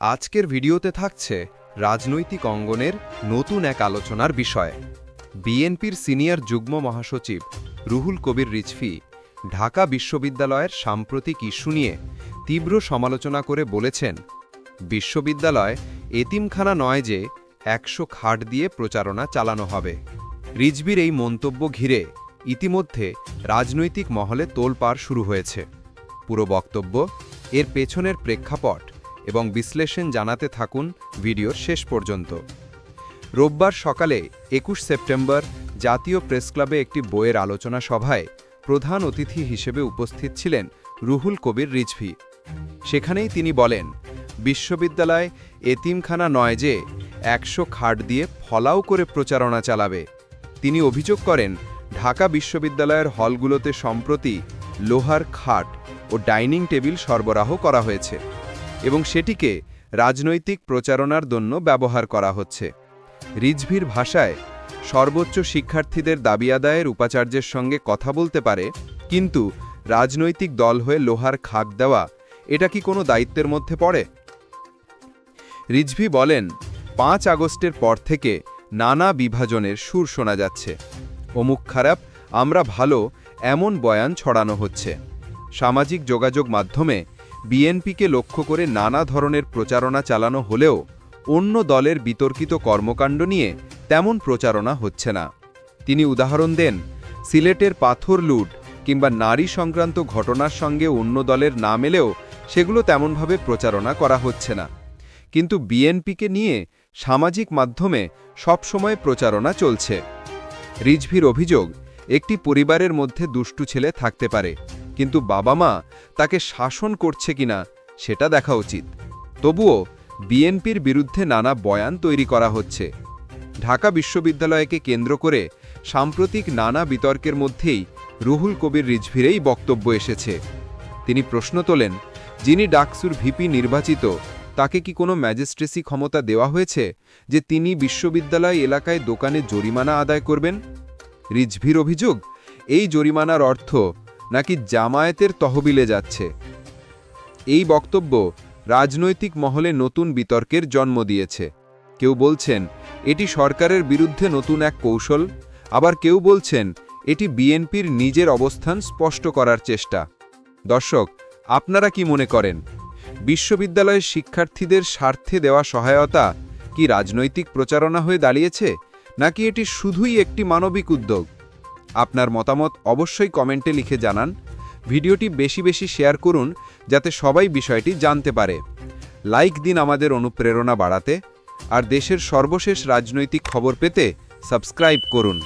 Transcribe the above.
আজকের ভিডিওতে থাকছে রাজনৈতিক অঙ্গনের নতুন এক আলোচনার বিষয়। বিএনপির সিনিয়র যুগ্ম মহাসচিব রুহুল কবির রিজভি ঢাকা বিশ্ববিদ্যালয়ের সাম্প্রতিক ইস্যু নিয়ে তীব্র সমালোচনা করে বলেছেন, বিশ্ববিদ্যালয় এতিমখানা নয় যে একশো খাট দিয়ে প্রচারণা চালানো হবে। রিজভির এই মন্তব্য ঘিরে ইতিমধ্যে রাজনৈতিক মহলে তোলপাড় শুরু হয়েছে। পুরো বক্তব্য এর পেছনের প্রেক্ষাপট এবং বিশ্লেষণ জানাতে থাকুন ভিডিওর শেষ পর্যন্ত। রোববার সকালে একুশ সেপ্টেম্বর জাতীয় প্রেসক্লাবে একটি বইয়ের আলোচনা সভায় প্রধান অতিথি হিসেবে উপস্থিত ছিলেন রুহুল কবির রিজভি। সেখানেই তিনি বলেন, বিশ্ববিদ্যালয় এতিমখানা নয় যে একশো খাট দিয়ে ফলাও করে প্রচারণা চালাবে। তিনি অভিযোগ করেন, ঢাকা বিশ্ববিদ্যালয়ের হলগুলোতে সম্প্রতি লোহার খাট ও ডাইনিং টেবিল সরবরাহ করা হয়েছে। এবং সেটিকে রাজনৈতিক প্রচারণার জন্য ব্যবহার করা হচ্ছে। রিজভির ভাষায়, সর্বোচ্চ শিক্ষার্থীদের দাবি আদায়ের উপাচার্যের সঙ্গে কথা বলতে পারে, কিন্তু রাজনৈতিক দল হয়ে লোহার খাক দেওয়া, এটা কি কোনো দায়িত্বের মধ্যে পড়ে? রিজভি বলেন, পাঁচ আগস্টের পর থেকে নানা বিভাজনের সুর শোনা যাচ্ছে। অমুক খারাপ, আমরা ভালো, এমন বয়ান ছড়ানো হচ্ছে। সামাজিক যোগাযোগ মাধ্যমে বিএনপিকে লক্ষ্য করে নানা ধরনের প্রচারণা চালানো হলেও অন্য দলের বিতর্কিত কর্মকাণ্ড নিয়ে তেমন প্রচারণা হচ্ছে না। তিনি উদাহরণ দেন, সিলেটের পাথর লুট কিংবা নারী সংক্রান্ত ঘটনার সঙ্গে অন্য দলের নাম এলেও সেগুলো তেমনভাবে প্রচারণা করা হচ্ছে না। কিন্তু বিএনপিকে নিয়ে সামাজিক মাধ্যমে সবসময় প্রচারণা চলছে। রিজভির অভিযোগ, একটি পরিবারের মধ্যে দুষ্টু ছেলে থাকতে পারে। কিন্তু বাবা মা তাকে শাসন করছে কিনা সেটা দেখা উচিত। তবুও বিএনপির বিরুদ্ধে নানা বয়ান তৈরি করা হচ্ছে। ঢাকা বিশ্ববিদ্যালয়কে কেন্দ্র করে সাম্প্রতিক নানা বিতর্কের মধ্যেই রুহুল কবির রিজভিরেই বক্তব্য এসেছে। তিনি প্রশ্ন তোলেন, যিনি ডাকসুর ভিপি নির্বাচিত, তাকে কি কোনো ম্যাজিস্ট্রেসি ক্ষমতা দেওয়া হয়েছে যে তিনি বিশ্ববিদ্যালয় এলাকায় দোকানে জরিমানা আদায় করবেন? রিজভির অভিযোগ, এই জরিমানার অর্থ নাকি জামায়াতের তহবিলে যাচ্ছে। এই বক্তব্য রাজনৈতিক মহলে নতুন বিতর্কের জন্ম দিয়েছে। কেউ বলছেন, এটি সরকারের বিরুদ্ধে নতুন এক কৌশল। আবার কেউ বলছেন, এটি বিএনপির নিজের অবস্থান স্পষ্ট করার চেষ্টা। দর্শক, আপনারা কি মনে করেন? বিশ্ববিদ্যালয়ের শিক্ষার্থীদের স্বার্থে দেওয়া সহায়তা কি রাজনৈতিক প্রচারণা হয়ে দাঁড়িয়েছে? নাকি এটি শুধুই একটি মানবিক উদ্যোগ? আপনার মতামত অবশ্যই কমেন্টে লিখে জানান। ভিডিওটি বেশি বেশি শেয়ার করুন, যাতে সবাই বিষয়টি জানতে পারে। লাইক দিন আমাদের অনুপ্রেরণা বাড়াতে, আর দেশের সর্বশেষ রাজনৈতিক খবর পেতে সাবস্ক্রাইব করুন।